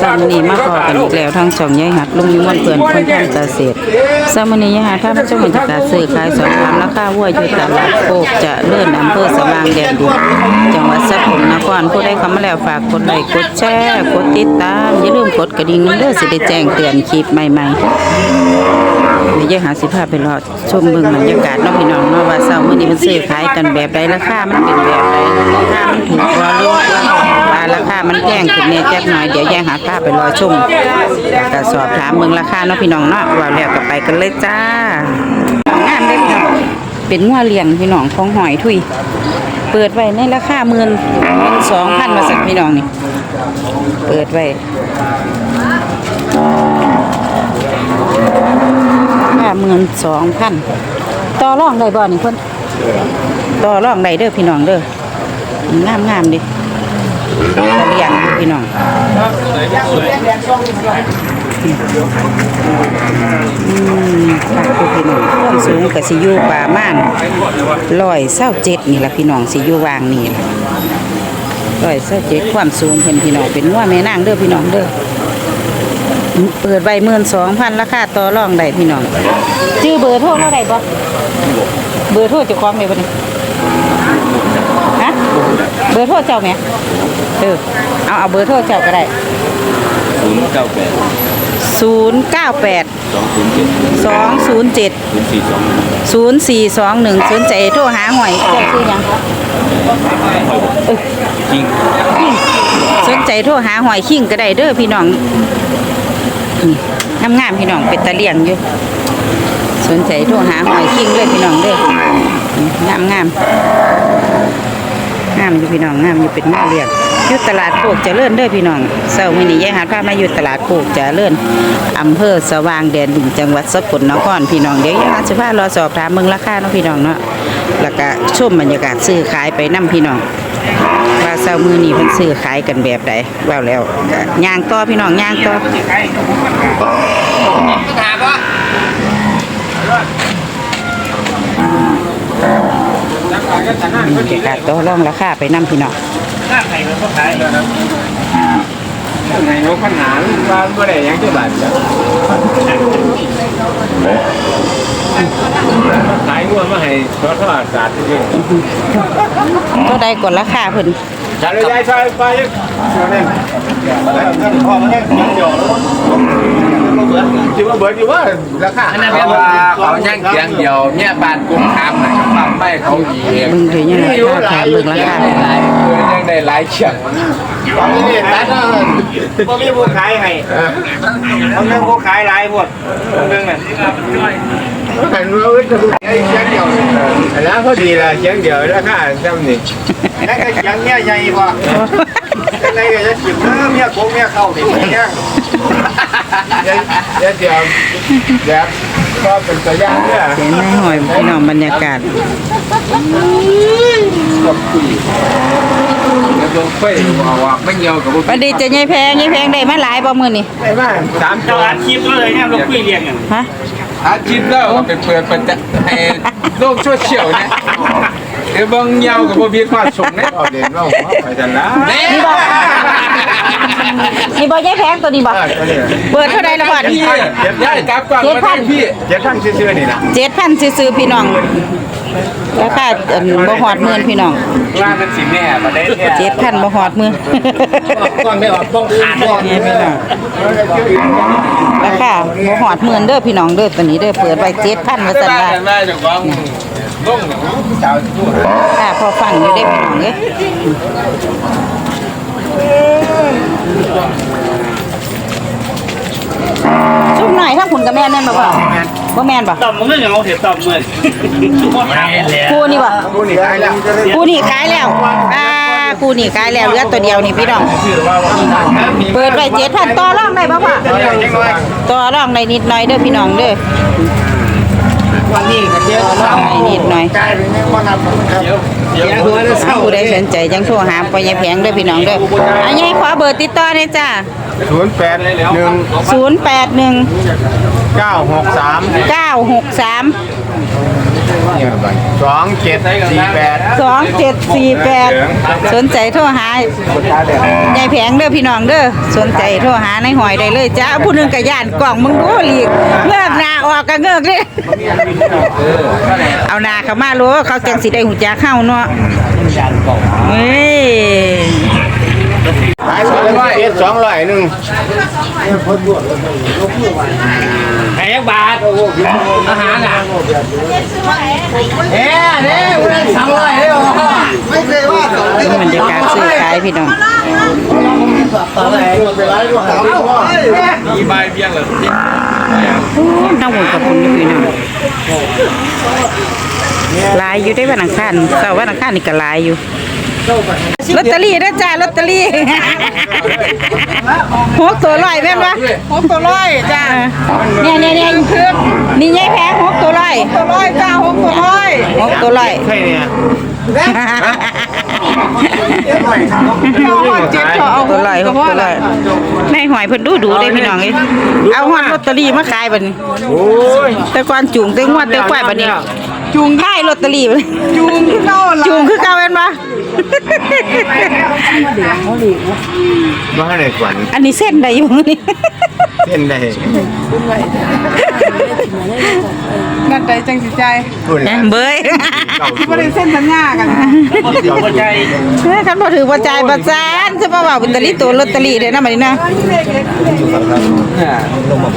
สามนีมาพอกันอีกแล้วทางช่องยายหัดลุงนิมนต์เพื่อนคนทางเกษตรสามนียายหัดถ้าพระเจ้ามันจะการซื้อขายสอบถามราคาวัวอยู่ตลาดโคกจะเลื่อนอำเภอสว่างแดนดินจังหวัดสกลนครผู้ใดเข้ามาแล้วฝากกดไลค์กดแชร์กดติดตามอย่าลืมกดกระดิ่งเด้อสิได้แจ้งเตือนคลิปใหม่ๆนี่ยายหาสิพาพไปรอชมเบิ่งบรรยากาศนาะพี่น้องนาะว่าเช้ามื้อนี้มันซื้อขายกันแบบใดราคามันเป็นแบบใดราคามันถูกกว่าหรือว่า ราคามันแพงขึ้นแน่จักหน่อยเดี๋ยวแยายหาพาไปรอชมแล้วก็สอบถามเบิ่งราคาเนาะพี่น้องเนาะว่าแล้วก็ไปกันเลยจ้างามเด้อพี่น้องเป็นงัวเลี้ยงพี่น้องของหอยทุย เปิดไว้ในราคาหมื่นสองพันมาสักพี่น้องนี่ เปิดไว้ห้าหมื่นสองพันต่อรองได้บ่นี่เพิ่นต่อรองได้เด้อพี่น้องเด้องามงามดิ เลียงอยู่พี่น้องอืมฝากพี่น้องความสูงก็สิยู่ประมาณร้อยเศร้าเจ็ดนี่แหละพี่น้องสิยูวางนี่ล่ะร้อยเศร้าเจ็ดความสูงเพิ่นพี่น้องเป็นว่าแม่นางเด้อพี่น้องเด้อเปิดใบหมื่นสองพันราคาต่อรองได้พี่น้องชื่อเบอร์โทรเท่าไรบ่เบอร์โทรเจ้าของเลยบ่นี่ฮะเบอร์โทรเจ้าไหม เออเอาเอาเบอร์โทรเจ้าก็ได้ศูนย์เก้าแปดศูนย์เก้าแปดสองศูนย์เจ็ดสองศูนย์เจ็ดศูนย์สี่สองศูนย์สี่สองหนึ่งสนใจโทรหาหอยเจ้าชื่อหยังเออจริงสนใจโทรหาหอยคิงก็ได้เด้อพี่น้องงามงามๆพี่น้องเป็นตะเลียงอยู่ สนใจโทรหาหอยคิงเลยพี่น้องเด้องามงาม งามอยู่พี่น้องงามอยู่เป็นหน้าเลียงอยู่ตลาดโคกจะเจริญเด้อพี่น้องเช้ามื้อนี้ยายหาดพามาอยู่ตลาดโคกจะเจริญอำเภอสว่างแดนดินจังหวัดสกลนครพี่น้องเดี๋ยวยายหาดสิพารอสอบถามเมืองราคาเนาะพี่น้องเนาะแล้วก็ชมบรรยากาศซื้อขายไปนํพี่น้องว่าเช้ามือนี้เพิ่นซื้อขายกันแบบใดแล้วแล้วย่างต่อพี่น้องย่างต่อ เดี๋ยวกาต่อรองราคาไปนํพี่น้องไงนกขนานว่าเมื่อไรยังจะบาดจ้ะขายงวดมาให้ทอดทอดสาดจริงเท่าใดก่อนราคาเพิ่นๆ จัดเลยยายชายไปเดี๋ยวนี่พ่อมันยังเดียวคิดว่าเบิร์ดอยู่ว่าราคาอันนั้นเพราะว่าเขาย่างเกียงเดียวเนี่ยบ้านกุ้งคำนะปั๊มไม่เขาอีเองเบิ่งเดี๋ยวนี้ราคาถามเบิ่งราคาหลายเออยังได้หลายเฉียงตอนนี้นี่ร้านก็มีผู้ขายให้เขาเรื่องผู้ขายหลายหมดเรื่องนั้นเห็นว่าจะดูไอ้เชียงเดียวแล้วเขาดีละเชียงเดียวราคาเท่านี้ แล้วก็เชียงเนี่ยใหญ่กว่ายังไงก็จะจิบเนื้อเมียโค้งเมียเข้านี่เหมือนกันเดี๋ยวเดี๋ยวเดี๋ยวเดี๋ยวก็เป็นตัวอย่างเนี่ยเห็นในหอยพี่น้องบรรยากาศแล้วก็ค่อยว่าว่าไม่เหี่ยวกับบัดนี้จะยายแพงยายแพงได้มาหลายบ่มื้อนี้ไอ้บ้านสามจเราออัดดคลิปเลยเนี่ยเราคุยเรียงกันฮะอาชีพแล้วก็ไปเปิดประจักษ์ให้โลกโซเชียลเนี่ยเดี๋ยวเบิ่งเหี่ยวกับบ่มีความสุขเนี่ยเอาเด่นว่าไปจันละนี่นี่บ่ยายแพงตัวนี้บ่ตัวนี้เปิดเท่าใดละบ่นี่พี่ได้กลับก่อนมาได้พี่เจ็ดพันซื่อๆนี่นะเจ็ดพันซื้อๆพี่น้องราคาอันบ่หอดหมื่นพี่น้องว่ามันสิแม่มาได้เนี่ยเจ็ดพันบ่หอดหมื่นก่อนไม่ออกต้องขาดก่อนนี่พี่น้องราคาบ่หอดหมื่นเด้อพี่น้องเด้อตัวนี้เด้อเปิดไว้เจ็ดพันว่าซั่นว่าแม่เจ้าของลงเจ้าที่ค่าพอฟังอยู่ได้อพี่น้องเอ้ยซุ่มหน่อยถ้าคุณกับแม่นแม่นบ่บ่บ่แม่นบ่ตอบมึงเรื่องอย่างเอาเห็นตอบเหมือนคู่นี่บ่ผู้นี่ได้แล้วคู่นี่ขายแล้วอ่าคู่นี่ขายแล้วเหลือตัวเดียวนี่พี่น้อง เปิดไว้เจ็ดพันต่อรองได้ป่ะพ่อต่อรองได้นิดหน่อยเด้อพี่น้องเด้อ วันนี้ก็เยอะต่อรองได้นิดหน่อย กลายเป็นว่าทำครับเดี๋ยวหัวจะเศร้าผู้ใดสนใจจังโทรหาปอยายแพงเด้อพี่น้องเด้ออันนี้ขอเบอร์ติดต่อหน่อยจ้าศูนย์แปดหนึ่งศูนย์แปดหนึ่งเก้าหกสามเก้าหก สามสองเจ็ดสี่แปดสองเจ็ดสี่แปดสนใจโทรหายายแผงเด้อพี่น้องเด้อสนใจโทรหาในหอยได้เลยจ้าผู้หนึงก็ย่านกล่องมึงดูหลีกเงือกหน้าออกก็เงือกเลยเอาหน้าเข้ามาโลเขาจังสิได้หูจักเข้าเนาะเฮ้ย ขายสองร้อยสองร้อยหนึ่งแพงบาทอาหารอะเอ๊ะเนี่ยมันสองร้อยเลยไม่เคยว่าสองบรรยากาศซื้อขายพี่น้องมีใบเบี้ยงเหรอทั้งหมดกับคุณอยู่พี่น้องหลายอยู่ได้วันอังคารเสาร์วันอังคารนี่ก็หลายอยู่ ลอตเตอรี่นะจ้าลอตเตอรี่หกตัวร้อยแม่นวะหกตัวร้อยจ้าเนี่ยเนี่ยเนี่ยนี่ยายแพงหกตัวร้อยตัวร้อยจ้าหกตัวร้อยหกตัวร้อยใช่เนี่ยเจ็ดเอาตัวร้อยหกตัวร้อยในหอยเพิ่นดูดูได้พี่น้องเอ้ยเอาหอดลอตเตอรี่มาขายบัดนี้โอ้ยแต่ก่อนจูงแต่งวดแต่ควายบัดนี้ จูงท้ายลอตเตอรี่บัดนี้จูงคือเก่าจูงคือเก่าแม่นบ่มาให้ในฝันอันนี้เส้นได้อยู่นี่เส้นได้นั่นใจจังสิใจคุณเบยบ่ได้เส้นสัญญากันนะหัวใจคันบ่ถือบ่จ่ายบ่จานจะมาว่าลอตเตอรี่ตัวลอตเตอรี่เด้อนะบัดนี้นะ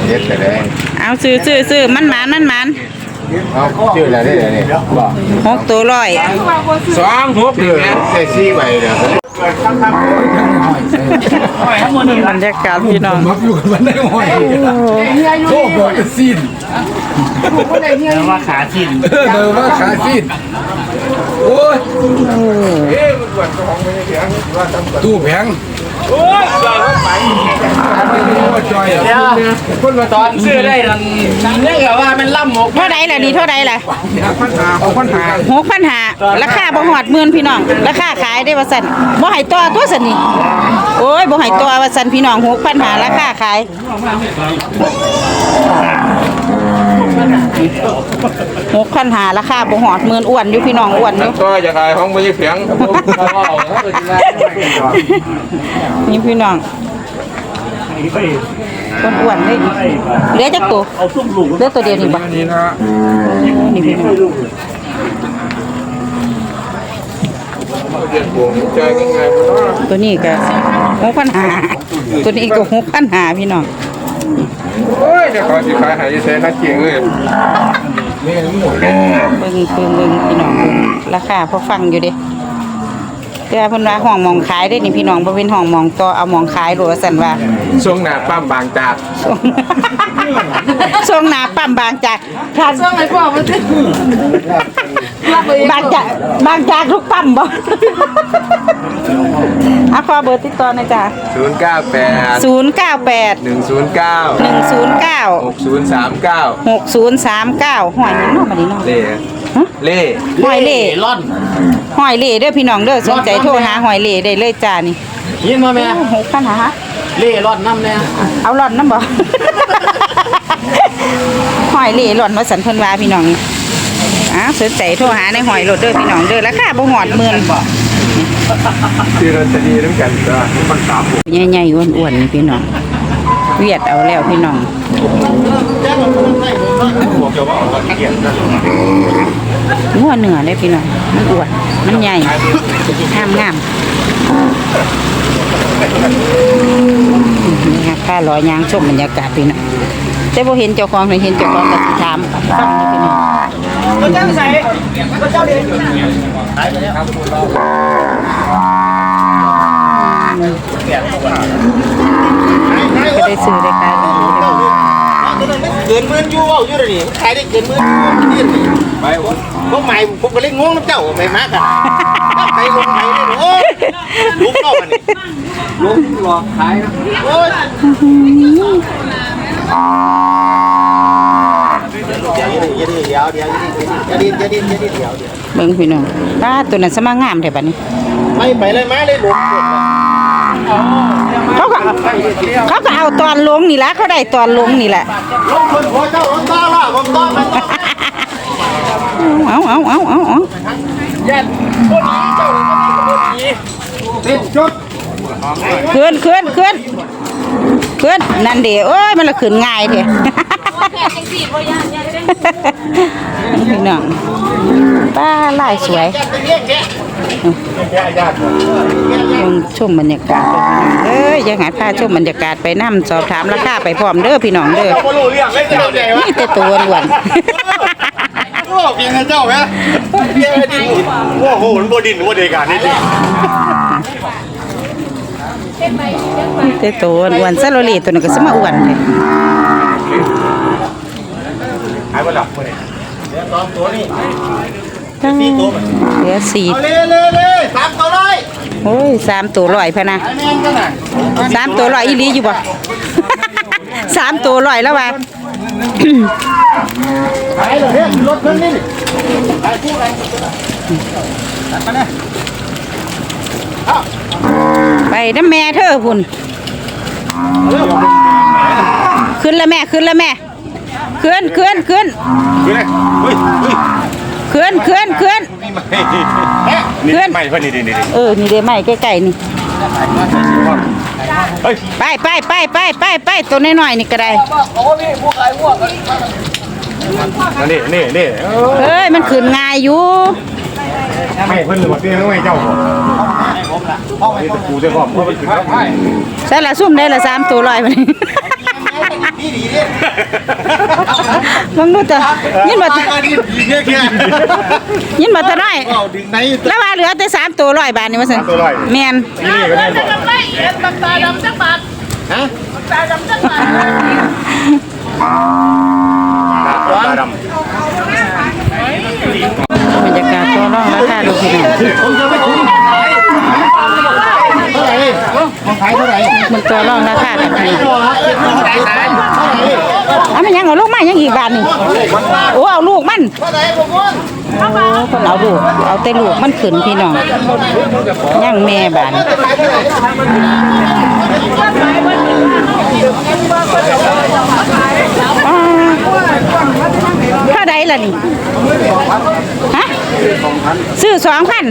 เย็ดแต่แดงเอาซื้อซื้อซื้อมันหมานมันหมาน เอาชื่ออะไรได้เลยบอกหกตัวร้อยสองหกชื่นี่อแม่เซซี่ใบเนี่ยบรรยากาศพี่น้องโอ้บอกจะสิ้นแล้วว่าขาทิ่มเดินว่าขาสิ้น โอ้ยตู้แผงโอ้ยจอยไปจอยอะคนมาตอนซื้อได้ดันนี่ก็ว่ามันล่ำหมกเท่าใดล่ะนี่เท่าใดล่ะปัญหาของปัญหาหกพันหาราคาบ่หอดหมื่นพี่น้อง ราคาขายได้ว่าซั่นบ่ให้ต่อตัวซั่นนี่โอ้ยบ่ให้ต่อว่าซั่นพี่น้องหกพันหาราคาขาย หกพันหาราคาบ่หอดหมื่นอ้วนอยู่พี่น้องอ้วนอยู่ก็จะขายของไม่ใช่เพียงนี่พี่น้องคนอ้วนเลยเหลือจักตัวเหลือตัวเดียวนี่บ่นี่นะนี่พี่น้องเด็กผมใจง่ายๆมันว่าตัวนี้ก็หกพันหาตัวนี้ก็หกพันหาพี่น้อง โอ้ยเดี๋ยวขอสิขายหายเซนนักเกียงเลยเบิ่งเบิ่งเบิ่งพี่น้องเบิ่งราคาพอฟังอยู่เด้แต่ว่าเพิ่นว่าห้องหมองขายได้นี่พี่น้องบ่เป็นห้องหมองต่อเอาหมองขายโลว่าซั่นว่า ช่วงหน้าปั้มบางจากช่วงหน้าปั๊มบางจากถ้าช่วงไหนพ่อมันสิรั บไปบางจากบางจากทุกปั๊มบ่อะขอเบอร์ติดต่อหน่อยจ้ะศูนย์เก้าแปด098หนึ่งศูนย์เก้า109หกศูนย์สามเก้า6039ห้อยนี่เนาะบัดนี้เนาะเล่เล่ห้อยเล่ร่อนห้อยเล่เด้อพี่น้องเด้อสนใจโทรหาห้อยเล่ได้เลยจ้านี่ยินมาแม่หกพันหาเล่ร่อนน้ำเนี่ยเอาหล่อนน้ำบ่หอยเหล่หล่อนมาสันเพิ่นว่าพี่น้อง อ้าวสนใจโทรหาในหอยโหลดเด้อพี่น้องเด้อราคาบ่หอดหมื่นที่เราจะดีน้ำกันก็มันสามหกใหญ่ๆอ้วนๆพี่น้องเวียดเอาแล้วพี่น้องงัวเนื้อได้พี่น้องมันอ้วนมันใหญ่งามงามนี่ค่ะข้าลอยยางชมบรรยากาศพี่น้องแต่บ่เห็นเจ้าของเห็นเจ้าของก็สิถามฟังนี่พี่น้อง ก็เจ้าใส่ก็เจ้าเด็กก็ได้ซื้อได้ขายดีได้บ่เกินมื่นยูเอาอยู่เลยนี่ขายได้เกินมื่นยูนี่นี่ไปพวกใหม่ผมก็เลยงงน้ำเจ้าไม่มากกันไปลงไปเลยโอ้ลุกเนาะนี่ลุกรอกขายโอ้ย เบิ่งพี่น้องป้าตัวนั้นสมางามแท้บัดนี้ไม่ไปเลยมาเลยหลงเขาก็เขาก็เอาตอนลงนี่แหละเขาได้ตอนลงนี่แหละลงคนหัวเจ้าคนตาว่าคนตาเอาเอาเอาเอาเอายันคนนี้เจ้าคนนี้ติดจุดเคลื่อนเคลื่อนเคลื่อนเคลื่อนนั่นเดียวเอ้ยมันละขืนง่ายเถอะ พี่น้องป้าลายสวยลงชมบรรยากาศเอ้ยยังหาพาชมบรรยากาศไปนั่สอบถามราคาไปพร้อมเด้อพี่น้องเด้อนี่แต่ตัวล้วนโอ้เพียเจ้าไหมเพียดินโอ้โหมันบ่ดินบ่เดกานี่ดิเต่ตัวล้วนซะโลลีตัวนั้นก็สมาอ้วนเลย หายบ่หลับบ่เนี่ยเหลือสองตัวนี่เหลือสี่เอาเลยเลยเลยสามตัวเลยโอ้ยสามตัวร้อยพะนะไอ้แม่งกันน่ะสามตัวร้อยอีหลีอยู่บ่ สามตัวร้อยแล้วว่ะไปเลยเฮ้ยรถเพิ่นนี่ไปคู่กันตัดมาเนี่ยไปน้ำแม่เธอพุ่นขึ้นแล้วแม่ขึ้นแล้วแม่ ขึ้นขึ้นขึ้นคือเลยเฮ้ยเฮ้ยขึ้นขึ้นขึ้นนี่ไม่นี่ไม่เพิ่นนี่นี่นี่เออ นี่เด้ไม่ใกล้ๆนี่ เฮ้ยไปไปไปไปไปไปตัวน้อยๆนี่ก็ได้ นี่นี่นี่เอ้ย มันขึ้นง่ายอยู่ ไม่เพิ่นหรือว่าเตี้ยไม่เจ้าผมนี่ตะกูเจ้าของเพราะมันถึงแล้วไม่ใส่ละซุ่มได้ละสามตัวร้อยมัน ดีดีดิมึงดูตัวยินบ่ตัวดีดีแค่แค่ยินบ่ตัวน้อยเอาดึงไหนแล้วว่าเหลือแต่สามตัวร้อยบาทนี่ว่าซั่นตัวลอยแม่นนี่ก็ได้บอกไม่เอ็นบักตาดำจักบาทฮะตาดำจักบาทตาดำบรรยากาศตัวร้องราคาดูพี่น้อง มันตัวร้องราคากันพี่เอามันยังเอาลูกมายังอีกบาทนี่โอ้เอาลูกมันเท่าไหร่ผมว่าโอ้คนเอาลูกเอาแต่ลูกมันขึ้นพี่น้องยังแม่บานอ่าเท่าใดล่ะนี่ฮะซื้อสองพัน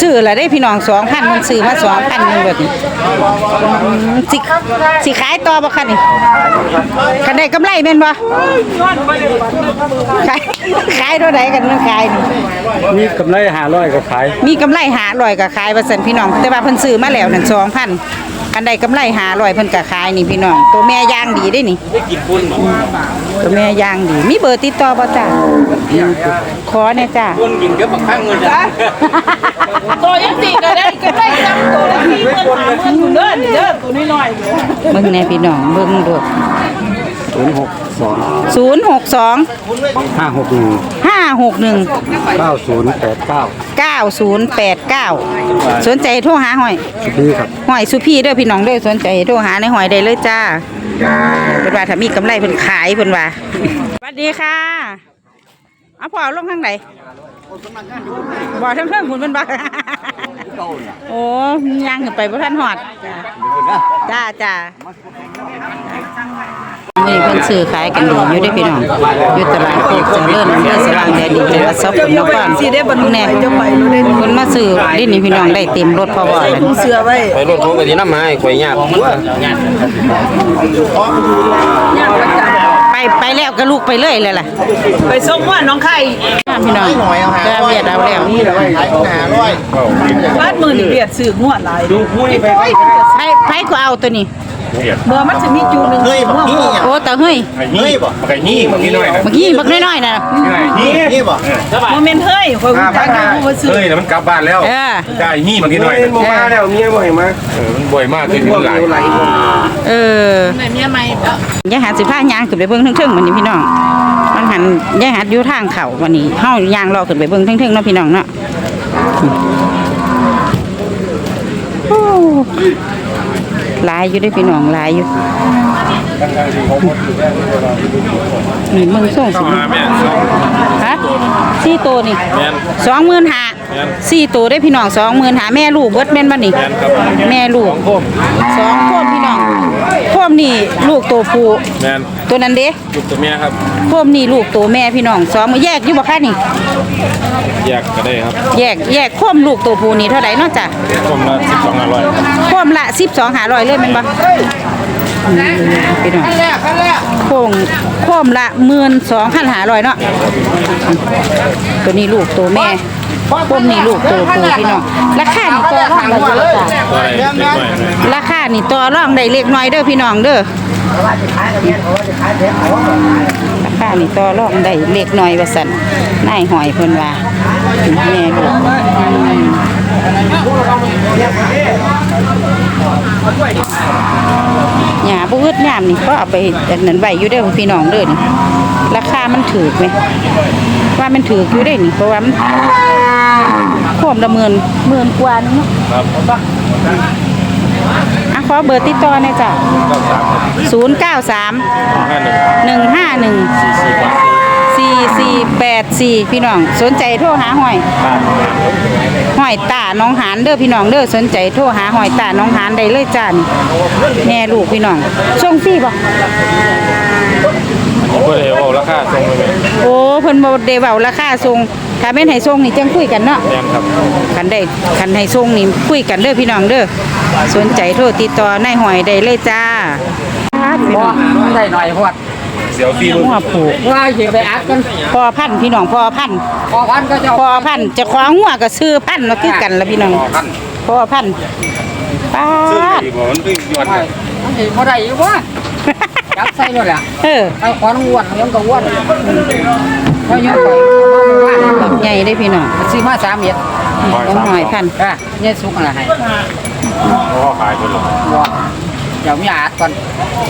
ซื้อละได้พี่น้องสองพันมันซื้อมาสองพันนึงแบบนี้อืมสิสิขายต่อบ่คะนี่กันได้กำไรแม่นบ่ขายขายเท่าใดกันมันขายนี่มีกำไรหาร้อยก็ขายมีกำไรหาลอยกับขายว่าซั่นพี่น้องแต่ว่าเพิ่นซื้อมาแล้วนั่น2,000กัน ได้กำไรหาลอยเพิ่นก็ขายนี่พี่น้องตัวแม่ย่างดีได้นี่ตัวแม่ย่างดี มีเบอร์ติดต่อบ่จ้าขอแน่จ้าคนกินก็บักข้างเงินจ้ะตัวยังสี่ก็ได้ก็ได้จังตัวละสี่หมื่นห้าหมื่นอยู่เด้อนี่เด้อตัวน้อยๆเด้อเบิ่งแน่พี่น้องเบิ่ง โดดศูนย์หกสอง062ห้าหกหนึ่ง561เก้าศูนย์แปดเก้า9089สนใจโทรหาหอยพี่ครับหอยสุพี่เด้อพี่น้องเด้อสนใจโทรหาในหอยได้เลยจ้าเพิ่นว่าถ้ามีกำไรเพิ่นขายเพิ่นว่าสวัสดีค่ะเอาพ่อเอาลงทางไหนบ่ทั้งเพิ่งคุณเพิ่นบ่โอ้ย่างขึ้นไปบ่ทันฮอดจ้าจ้า นี่เพิ่นซื้อขายกันดีอยู่ได้อพี่น้องอยู่ตลาดโคกเจริญอำเภอสว่างแดนดินจังหวัดสกลนครสิได้บ่แน่เพิ่นมาซื้อดินี่พี่น้องได้เต็มรถเพราะว่าอะไรเสือไว้ไปรถผมก็สินำมาให้ข่อยยากกว่าไปไปแล้วก็ลูกไปเลยเลยล่ะ ไปส่งว่าน้องไข่พี่น้องก็เวียดเอาแล้วขายหาร้อยบ้านมือนี่เบียดสื่องัวหลายดูผู้นี่ไปไผไผก็เอาตัวนี้ เมื่อมันจะมีจูหนึงเฮ้ยบักนี่อะ โอ้ตาเฮ้ยเฮ้ยบ่ไก่นี่บักนี่หน่อยนะเมื่อกี้บักน้อยๆน่ะนี่นี่บ่โมเมนต์เฮ้ยคอยรู้จักกันผู้ซื้อเฮ้ยแล้วมันกลับบ้านแล้วเออได้นี่บักนี่หน่อยนะมาแล้วเมียบ่ให้มาเออมันบ่อยมากขึ้นหลายเออไหนเมียใหม่ยายหัดสิพาย่างขึ้นไปเบิ่งเทิงๆมื้อนี้พี่น้องมันหันยายหัดอยู่ทางเขาวันนี้เฮาย่างรอขึ้นไปเบิ่งเทิงๆเนาะพี่น้องเนาะโอ้ หลายอยู่เด้อพี่น้องหลายอยู่นี่มึงส่งสิฮะสี่ตัวนี่สองหมื่นห้าสี่ตัวได้อพี่น้องสองหมื่นห้าแม่ลูกเบิดแม่นบ่นี่แม่ลูกสองโคมพี่น้องโคม นี่ลูกตัวผู้แมนตัวนั้นเด้ลูกตัวเมียครับโคมนี่ลูกตัวแม่พี่น้องสองมาแยกอยู่บ่คะนี่ แยกก็ได้ครับแยกแยกโคมลูกตัวผู้นี่เท่าไหร่เนาะจ้ะผมละสิบสองอร่อยครับโคมละ12 500เลยแม่นบ่อืม พี่น้องโคมโคมละ12,500เนาะตัวนี้ลูกตัวแม่โคมนี่ลูกตัวผู้พี่น้องราคานี่ต่อรองได้อยู่บ่จ้ะรเลยราคานี่ต่อรองได้เล็กน้อยเด้อพี่น้องเด้อราคานี่ต่อรองได้เล็กน้อยว่าซั่นนายหอยเพิ่นว่าแม่ลูกอืม หยาบุ้ดยามนี่ก็เอาไปอันนั้นไว้อยู่เด้อพี่น้องเด้อนี่ราคามันถือไหมว่ามันถืออยู่ได้นี่เพราะว่ามันขวมละเมินหมื่นกว่านึงเนาะอะขอเบอร์ติดต่อหน่อยจ้ะเก้าสาม093ห้าหนึ่ง สี่สี่แปด4484พี่น้อง สนใจโทรหาหอยบ้านหอยตาน้องหานเด้อพี่น้องเด้อสนใจโทรหาหอยตาน้องหานได้เลยจ้านี่แม่ลูกพี่น้องส่งฟรีบ่เพื่อให้เอาราคาส่งไปไหมโอ้เพิ่นบ่ได้เว้าราคาส่งถ้าแม่นให้ส่งนี่จังคุยกันเนาะแมนครับคันได้คันให้ส่งนี่คุยกันเด้อพี่น้องเด้อสนใจโทรติดต่อนายหอยได้เลยจ้าพี่น้องได้หน่อยพอด เสียวฟรีหัวผูกว่าสิไปอัดกันพอพันธุ์พี่น้องพอพันธุ์พอพันก็จะพอพันธุ์เจะคล้าของหัวก็ซื้อพันธุ์มาคือกันละพี่น้องพอพันธุ์ป้าดดีบ่มันตึ้งยอดไม่มันสิบ่ได้อยู่ว่าจับใส่เลยแหละเออไอ้ขวานอ้วนมันก็อ้วนก็ยังไปว่าบักใหญ่ได้พี่น้องซื้อมา3เม็ดต้องหอยพันธุ์อะเนี่ยสุกอะไรให้ เขาก็ขายคนละบ่เดี๋ยวมีอาดก่อน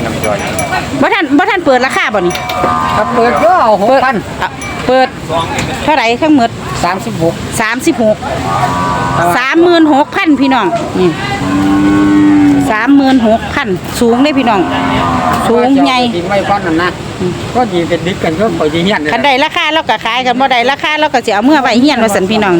น้ำจอยบ่ทันบ่ทันเปิดราคาบ่นี่ถ้าเปิดก็เอาเปิด6,000อะเปิดเท่าไหร่ทั้งหมด36 36 36,000พี่น้องนี่36,000สูงได้พี่น้อง สูงใหญ่กินไม่ก้อนนั่นนะก็ดีเป็นดิบกันก็ปล่อยดีเฮียนคันได้ราคาเราก็ขายกันบ่ได้ราคาเราก็สิเอาเมื่อไว้เฮียนว่าซั่นพี่น้อง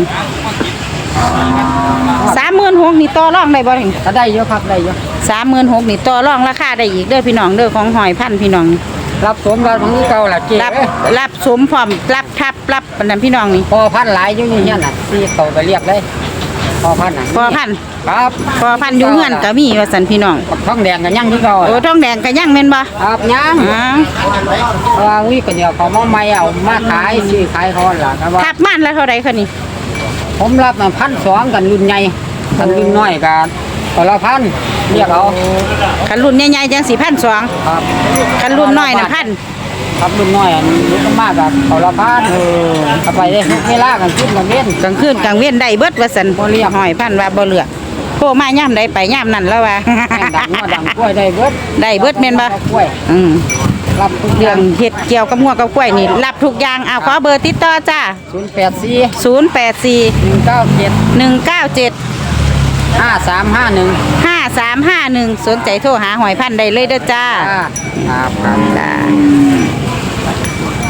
36,000นี่ต่อรองได้บ่นี่ถ้าได้เยอะครับได้เยอะสามหมื่นหกนี่ต่อรองราคาได้อีกเด้อพี่น้องเด้อของหอยพันธุ์พี่น้องนี่รับสมรับของเก่าล่ะเจ๊รับรับสมพร้อมรับทับรับอันนั้นพี่น้องนี่พอพันหลายอยู่นี่เฮียนน่ะที่เขาไปเรียกเลยพอพันน่ะพอพันธุ์ครับพอพันธุ์อยู่เฮือนก็มีว่าซั่นพี่น้องท้องแดงกันยังที่เก่าโอ้ทองแดงก็ยังแม่นบ่ครับยังอ๋อเพราะว่าวิกันเดียวเขามาใหม่เอามาขายซื้อขายเขาล่ะครับว่าทับมันละเท่าใดคะนี่ ผมรับมาพันสองกันรุ่นใหญ่กันรุ่นน้อยกันคนละพันเรียกเอาคันรุ่นใหญ่ๆจังสิพันสองครับคันรุ่นน้อยน่ะพันครับรุ่นน้อยอันรุ่นมากกับคนละพันเออเอาไปได้ทุกเวลากันขึ้นมาเว้นกลางคืนกลางเว้นได้เบิดว่าซั่นบ่เรียกหอยพันธุ์ว่าบ่เลือกโทรมายามใดไปยามนั้นแล้วว่าแม่งดังหัวดังกล้วยได้เบิดได้เบิดแม่นบ่กล้วยอืม รับทุกอเรื่อย่าง งเฮ็ดเกี่ยวกับงัวกับกล้วยนี่รับทุกอย่างเอาขอเบอร์ติดต่อจ้าศูนย์แปดสี่084หนึ่งเก้าเจ็ดหนึ่งเก้าเจ็ดห้าสามห้าหนึ่งห้าสามห้าหนึ่งสนใจโทรหาหอยพันธุ์ได้เลยเด้อจ้าครับครับจ้า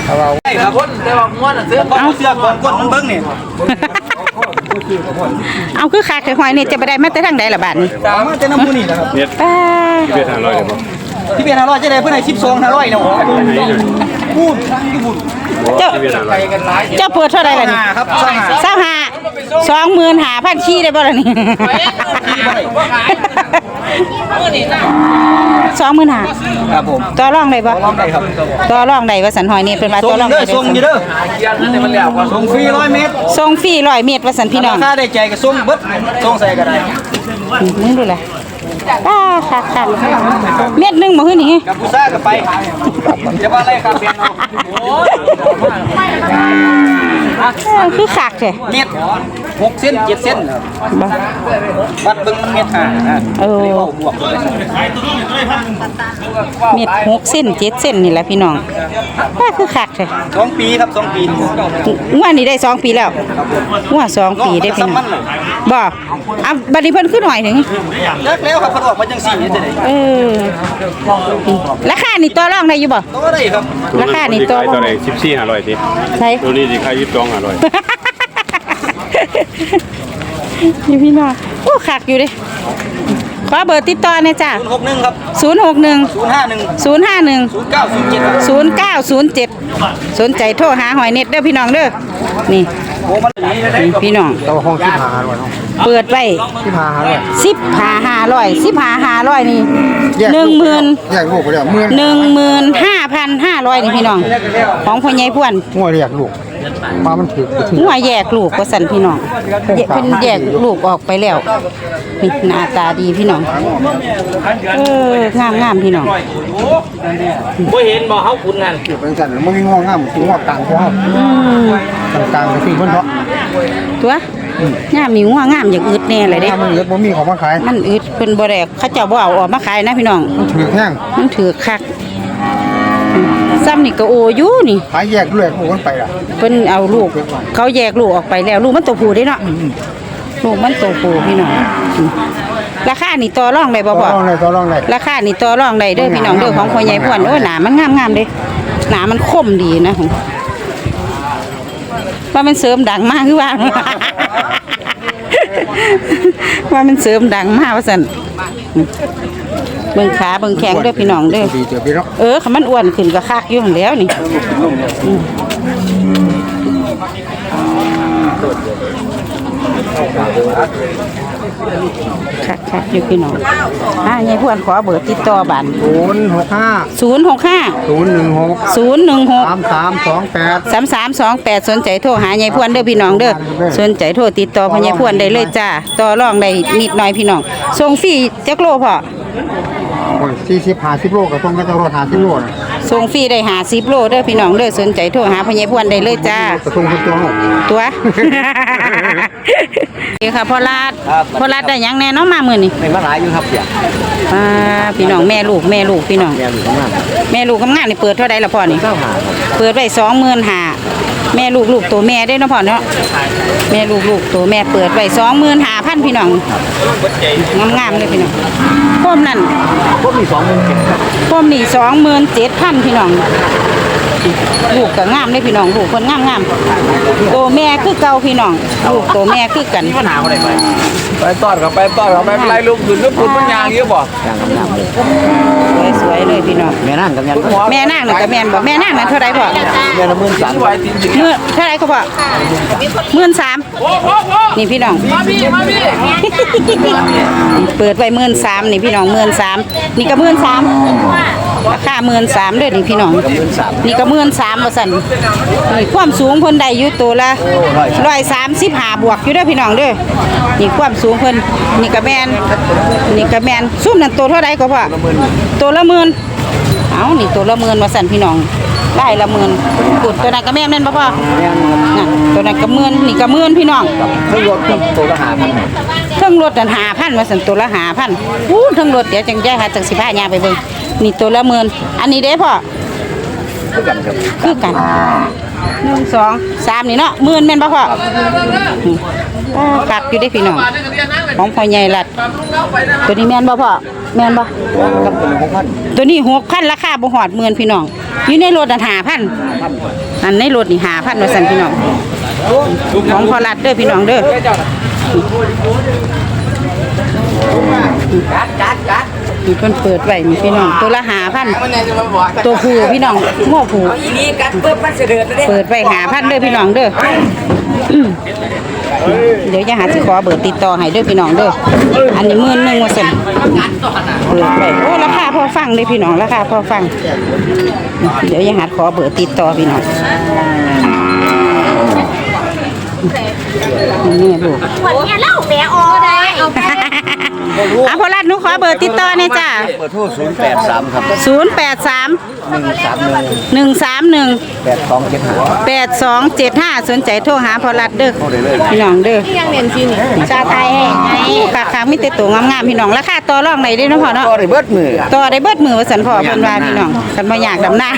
เขาเอาครับคนแต่ว่าม้วนเสื้อเอาเสื้อก่อนก้นมันเบิ่งนี่เอาคือขาดหอยนี่จะไปได้มาแต่ทางใดล่ะบาดนี้ ตามมาแต่น้ำมูนี่แหละครับเม็ดป้าที่เป็นห้าร้อยเลยบ่ ที่เป็น500จะได้เพิ่นให้12 500นะพูดทั้งที่พูดเจ้าที่เป็นห้าร้อยเจ้าเปิดเท่าไหร่ล่ะนี่ครับสองหาเศร้าหาสองหมื่นหาพันชี้ได้บ่ล่ะนี่สองหมื่นหาครับผมต่อรองได้บ่ลองได้ครับต่อรองได้ว่าสันหอยนี่เป็นว่าส่ต่งอรองเด้อได้ส่งอยู่เด้อส่งฟรี100เมตรส่งฟรีร้อยเมตรว่าสันพี่น้องราคาได้ใจก็ส่งเบิดส่งใส่ก็ได้มึงดูเลย ป้าค่ะค่ะเม็ดหนึ่งมาขึ้นนี่กับผู้ซ่าก็ไปจะว่าอะไรครับเพียงเอาเออคือขากแท้ เม็ด 6เส้น7เส้นครับบ่วัดเบิ่งมันเม็ดห้าอะเออบวกเลยเม็ดหกเส้นเจ็ดเส้นนี่แหละพี่น้องป้าคือขากแท้สองปีครับสองปีงวดนี้ได้สองปีแล้วงวดสองปีได้พี่น้องบ่อะบัดนี้เพิ่นขึ้นหน่อยหนึ่งเลิกแล้วครับเพิ่นออกมาจังซี่นี่จะได้เออราคานี่ต่อรองได้อยู่บ่ก็ได้ครับราคานี่ตัวขายเท่าไหร่สิบสี่ห้าร้อยทีใช่ตัวนี้สิขายยี่สิบสองห้าร้อย นี่พี่น้องโอ้ขากอยู่เดิขอเบอร์ติดต่อหน่อยจ้ะหกหนึ่งครับศูนย์หกหนึ่งศูนย์ห้าหนึ่งศูนย์ห้าหนึ่งศูนย์เก้าศูนย์เจ็ดศูนย์เก้าศูนย์เจ็ดสนใจโทรหาหอยเน็ตเด้อพี่น้องเด้อนี่โอ้มันหนีเลยนี่พี่น้อง ตัวห้องที่หาด้วยเปิดไว้ที่หาด้วยสิบหาห้าร้อยสิบหาห้าร้อยนี่หนึ่งหมื่นแยกลูกไปแล้วเมื่อหนึ่งหมื่นห้าพันห้าร้อยนี่พี่น้อง ของพ่อใหญ่พวนงัวเรียกลูกมามันถือถือหัวแยกลูกก็สั่นพี่น้องแยกเป็นแยกลูกออกไปแล้วนี่หน้าตาดีพี่น้อง เอองามงามๆพี่น้องบ่เห็นบ่เฮาคุณนั่นเป็นสั่นมันมีงัวงามงัวกลางพวกอืมกลางก็สิเพิ่นเนาะตัวงามมีหัวงามอย่างอึดแน่เลยเด้ถ้ามันเล็กบ่มีของมาขาย มันอึดเพิ่นบ่ได้เขาเจ้าบ่เอาออกมาขายนะพี่น้อง มันถือแห้งมันถือคักอืม ซ้ำนี่ก็โออยู่นี่ขายแยกด้วยพวกมันไปล่ะเพิ่นเอาลูก เขาแยกลูกออกไปแล้ว ลูกมันตัวผู้เด้เนาะลูกมันตัวผู้พี่น้องอืมราคานี่ต่อรองได้บ่ต่อพ่อรองเลยต่อรองเลยราคานี่ต่อรองได้เด้อพี่น้องเด้อของพ่อใหญ่พ่วนโอ้ยหนามันงามๆเด้หนามันคมดีนะว่ามันเสริมดังมากคือว่าว่ามันเสริมดังมากว่าซั่น เบิ่งขาเบิ่งแข้งเด้อพี่น้องเด้อดีเจอพี่เนาะเออคันมันอ้วนขึ้นก็คักอยู่หั่นแหล้วนี่อืมคักคักอยู่พี่น้องอ่ายายพวนขอเบอร์ติดต่อบันศูนย์หกห้าศูนย์หกห้าศูนย์หนึ่งหกศูนย์หนึ่งหก สามสามสองแปด สามสามสองแปดสนใจโทรหายายพวนเด้อพี่น้องเด้อสนใจโทรติดต่อพอยายพวนได้เลยจ้าต่อรองได้นิดหน่อยพี่น้องส่งฟรีจักโลพอ โอ้ยสี่สิบห้าสิบโลก็ต้องก็ต้องรถหาสิบโลนะส่งฟรีได้หาสิบโลเด้อพี่น้องเด้อสนใจโทรหาพอยายพวนได้เลยจ้ากระทรวงคนตัวโลกตัวนี่ค่ะพ่อรัดพ่อรัดได้หยังแน่เน้องมามื้อนี่เป็นมาหลายอยู่ครับเสียอ่าพี่น้องแม่ลูกแม่ลูกพี่น้องแม่อยู่ข้างหน้าแม่ลูกกำงานนี่เปิดเท่าใดล่ะพ่อนี่ เก้าหาครับเปิดไว้สองหมื่นหา แม่ลูกลูกตัวแม่ได้เนาะพ่อเนาะแม่ลูกลูกตัวแม่เปิดไว้สองหมื่นหาพันพี่น้องงามงามๆเลยพี่น้องพวมนั่นพวกมีสองหมื่นเจ็ดครับพวมนี่สองหมื่นเจ็ดพันพี่น้อง ลูกก็งามเลยพี่น้องลูกคนงามงามๆตัวแม่คือเก่าพี่น้องลูกตัวแม่คือกัน ปัญหาอะไรไปไปต้อนกับไปต้อนกับไปไล่ลูกขึ้นลูกคุณมันยางเยอะบ่อย่างกำลังเลยสวยๆเลยพี่น้อง แม่นั่งกับยันแม่นางนั่นก็แม่นบ่แม่นางนั่นเท่าไรพ่อแม่ละหมื่นสามไหวจริงเมื่อเท่าไรก็พ่อหมื่นสามนี่พี่น้องๆมาพี่มาพี่เปิดไว้หมื่นสามนี่พี่น้องหมื่นสามนี่ก็หมื่นสาม ราคาหมื่นสามเด้อนี่พี่น้อง นี่ก็หมื่นสามว่าสั่นนี่ความสูงเพิ่นได้อยู่ตัวละร้อยสามสิบห้าบวกอยู่เด้อพี่น้องเด้อนี่ความสูงเพิ่นนี่ก็แมนนี่ก็แมนซุ่มนั่นตัวเท่าไรก็พ่อตัวละหมื่นเอานี่ตัวละหมื่นว่าสั่นพี่น้องได้ละหมื่นกุดตัวนั้นก็แม่นแม่นบ่พ่อนั่นตัวนั้นก็หมื่นนี่ก็หมื่นพี่น้องเครื่องรถตัวละหาพันเครื่องรถนั่นหาพันมาสันตัวละหาพันอู้เครื่องรถเดี๋ยวจังแย่หาจังสิพายางไปเบิ่ง นี่ตัวละหมื่นอันนี้เด้พ่อคือกันครับคือกันหนึ่งสองสามนี่เนาะหมื่นแม่นบ่พ่ออืมอ่ากักอยู่ได้พี่น้องของพ่อใหญ่รัด ตัวนี้แม่นบ่พ่อแม่นบ่ครับตัวละหกพันตัวนี้หกพันราคาบ่หอดหมื่นพี่น้องอยู่ในรถนั่นหาพันนั่นในรถนี่หาพันว่าสั่นพี่น้องของพ่อรัดเด้อพี่น้องเด้อ กัดกัดกัดมีเพิ่นเปิดไว้นี่พี่น้อง ตัวละหาพันตัวผู้พี่น้องง้อผู้อีนี่กัดเพิ่มมันเสด็จเลยเปิดไว้หาพันเด้อพี่น้องเด้ออืมเดี๋ยวจะหาสิขอเบอร์ติดต่อให้เด้อพี่น้องเด้อ อันนี้หมื่นหนึ่งว่าซั่นเปิดไว้โอ้ราคาพอฟังเด้อพี่น้องราคาพอฟัง เดี๋ยวจะหาขอเบอร์ติดต่อพี่น้องนี่ลูก อะพอรัดหนูขอเบอร์ติดต่อหน่อยจ้าเปิดโทษศูนย์แปดสามครับศูนย์แปดสามหนึ่งสามหนึ่งหนึ่งสามหนึ่ง แปดสองเจ็ดห้า แปดสองเจ็ดห้าสนใจโทรหาพอรัดเด้อพี่น้องเด้อยังเรียนฟินชาไทยให้ไงค่ะค่ะมีแต่ตัวงามๆพี่น้องราคาต่อรองไหนได้เนาะพ่อเนาะก็ได้เบิดมือต่อได้เบิดมือว่าสันพ่อเพิ่นว่าพี่น้องคันบ่อยากดำหน้า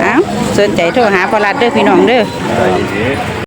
เอ้าสนใจโทรหาพอรัดเด้อพี่น้องเด้อ